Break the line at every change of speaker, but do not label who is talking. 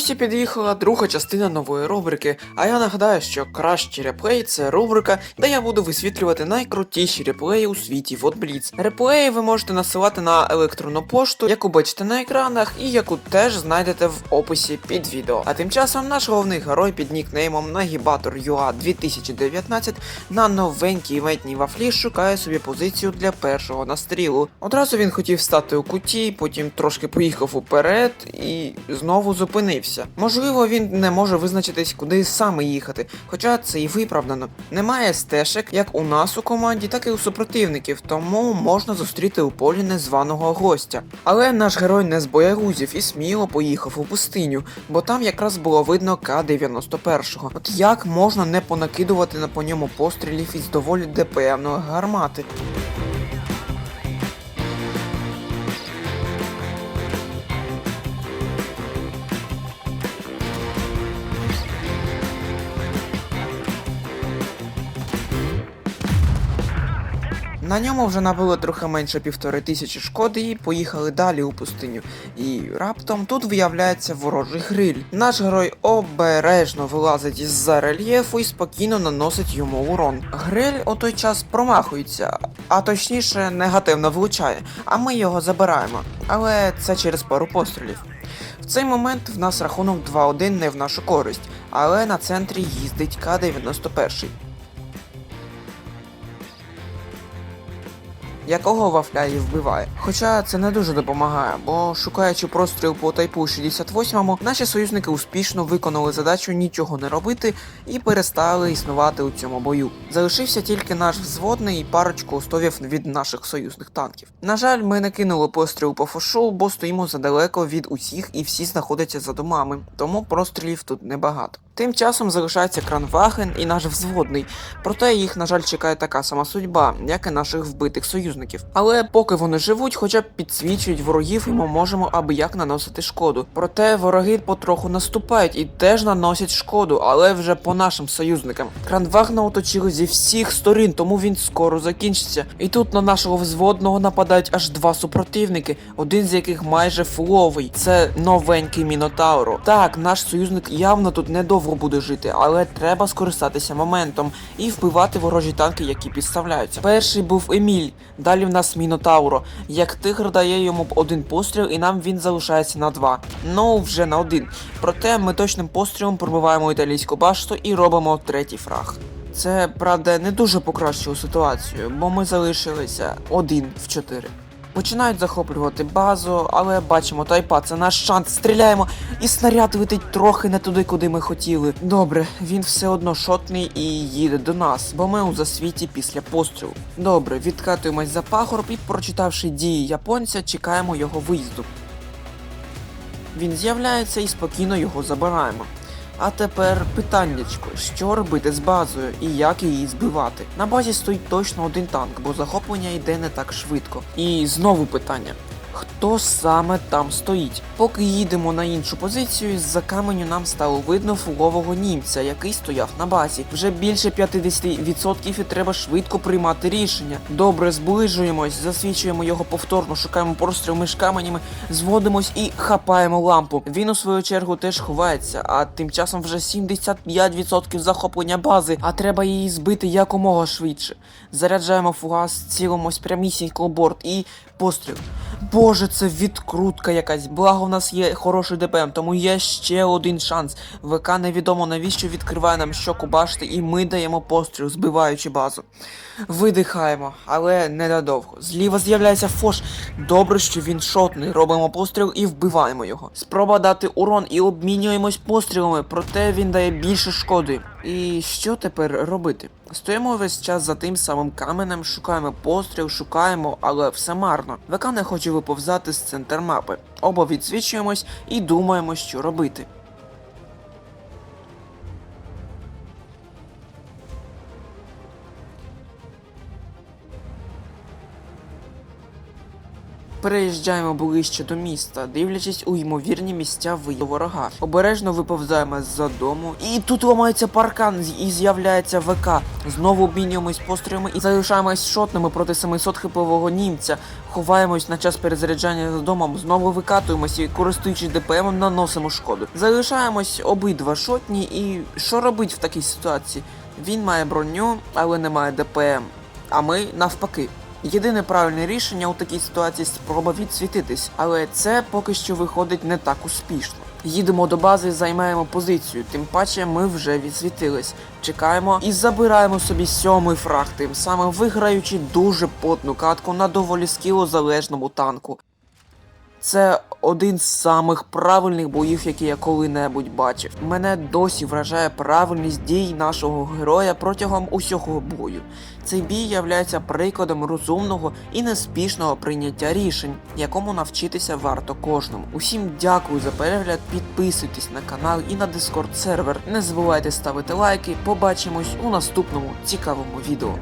ось і під'їхала друга частина нової рубрики. А я нагадаю, що кращі реплеї це рубрика, де я буду висвітлювати найкрутіші реплеї у світі WotBlitz. Реплеї ви можете насилати на електронну пошту, яку бачите на екранах, і яку теж знайдете в описі під відео. А тим часом наш головний герой під нікнеймом Нагібатор UA 2019 на новенькій івентній вафлі шукає собі позицію для першого настрілу. Одразу він хотів стати у куті, потім трошки поїхав уперед і знову зупинився. Можливо, він не може визначитись, куди саме їхати, хоча це і виправдано. Немає стежок як у нас у команді, так і у супротивників, тому можна зустріти у полі незваного гостя. Але наш герой не з боягузів і сміло поїхав у пустиню, бо там якраз було видно К-91. От як можна не понакидувати на по ньому пострілів із доволі ДПМної гармати? На ньому вже набило трохи менше півтори тисячі шкоди і поїхали далі у пустиню. І раптом тут виявляється ворожий гриль. Наш герой обережно вилазить із-за рельєфу і спокійно наносить йому урон. Гриль у той час промахується, а точніше негативно влучає, а ми його забираємо. Але це через пару пострілів. В цей момент в нас рахунок 2-1 не в нашу користь, але на центрі їздить К-91. Якого вафля і вбиває. Хоча це не дуже допомагає, бо шукаючи простріл по тайпу 68-му, наші союзники успішно виконали задачу нічого не робити і перестали існувати у цьому бою. Залишився тільки наш взводний і парочку остовів від наших союзних танків. На жаль, ми не кинули постріл по фошу, бо стоїмо задалеко від усіх і всі знаходяться за домами, тому прострілів тут небагато. Тим часом залишається кранваген і наш взводний, проте їх, на жаль, чекає така сама судьба, як і наших вбитих союзників. Але поки вони живуть, хоча б підсвічують ворогів, і ми можемо аби як наносити шкоду. Проте вороги потроху наступають і теж наносять шкоду, але вже по нашим союзникам. Кранвагна оточили зі всіх сторін, тому він скоро закінчиться. І тут на нашого взводного нападають аж два супротивники, один з яких майже фуловий. Це новенький Мінотауро. Так, наш союзник явно тут недовго буде жити, але треба скористатися моментом і вбивати ворожі танки, які підставляються. Перший був Еміль, далі в нас Мінотауро. Як тигр дає йому один постріл, і нам він залишається на два. Ну вже на один. Проте ми точним пострілом пробиваємо італійську башту і робимо третій фраг. Це правда не дуже покращило ситуацію, бо ми залишилися один в чотири. Починають захоплювати базу, але бачимо, тайпа, це наш шанс. Стріляємо, і снаряд летить трохи не туди, куди ми хотіли. Добре, він все одно шотний і їде до нас, бо ми у засвіті після пострілу. Добре, відкатуємось за пагорб і, прочитавши дії японця, чекаємо його виїзду. Він з'являється і спокійно його забираємо. А тепер питаннячко, що робити з базою і як її збивати. На базі стоїть точно один танк, бо захоплення йде не так швидко. І знову питання. Хто саме там стоїть? Поки їдемо на іншу позицію, з-за каменю нам стало видно фулового німця, який стояв на базі. Вже більше 50% і треба швидко приймати рішення. Добре, зближуємось, засвічуємо його повторно, шукаємо простріл між каменями, зводимось і хапаємо лампу. Він у свою чергу теж ховається, а тим часом вже 75% захоплення бази, а треба її збити якомога швидше. Заряджаємо фугас, цілимось прямісінько борт і постріл. Боже, це відкрутка якась. Благо в нас є хороший ДПМ, тому є ще один шанс. ВК невідомо навіщо відкриває нам щоку башти, і ми даємо постріл, збиваючи базу. Видихаємо, але ненадовго. Зліва з'являється фош. Добре, що він шотний. Робимо постріл і вбиваємо його. Спроба дати урон і обмінюємось пострілами, проте він дає більше шкоди. І що тепер робити? Стоїмо весь час за тим самим каменем, шукаємо постріл, шукаємо, але все марно. ВК не хоче виповзати з центр мапи. Оба відсвічуємось і думаємо, що робити. Переїжджаємо ближче до міста, дивлячись у ймовірні місця виїзду ворога. Обережно виповзаємо з-за дому, і тут ламається паркан і з'являється ВК. Знову обмінюємось пострілами і залишаємось шотними проти 700 хипового німця. Ховаємось на час перезаряджання за домом, знову викатуємось і, користуючись ДПМом, наносимо шкоду. Залишаємось обидва шотні, і що робить в такій ситуації? Він має броню, але не має ДПМ. А ми навпаки. Єдине правильне рішення у такій ситуації спроба відсвітитись, але це поки що виходить не так успішно. Їдемо до бази, займаємо позицію, тим паче ми вже відсвітились. Чекаємо і забираємо собі сьомий фраг, тим самим виграючи дуже потну катку на доволі скілозалежному танку. Це один з самих правильних боїв, які я коли-небудь бачив. Мене досі вражає правильність дій нашого героя протягом усього бою. Цей бій являється прикладом розумного і неспішного прийняття рішень, якому навчитися варто кожному. Усім дякую за перегляд, підписуйтесь на канал і на Discord сервер. Не забувайте ставити лайки. Побачимось у наступному цікавому відео.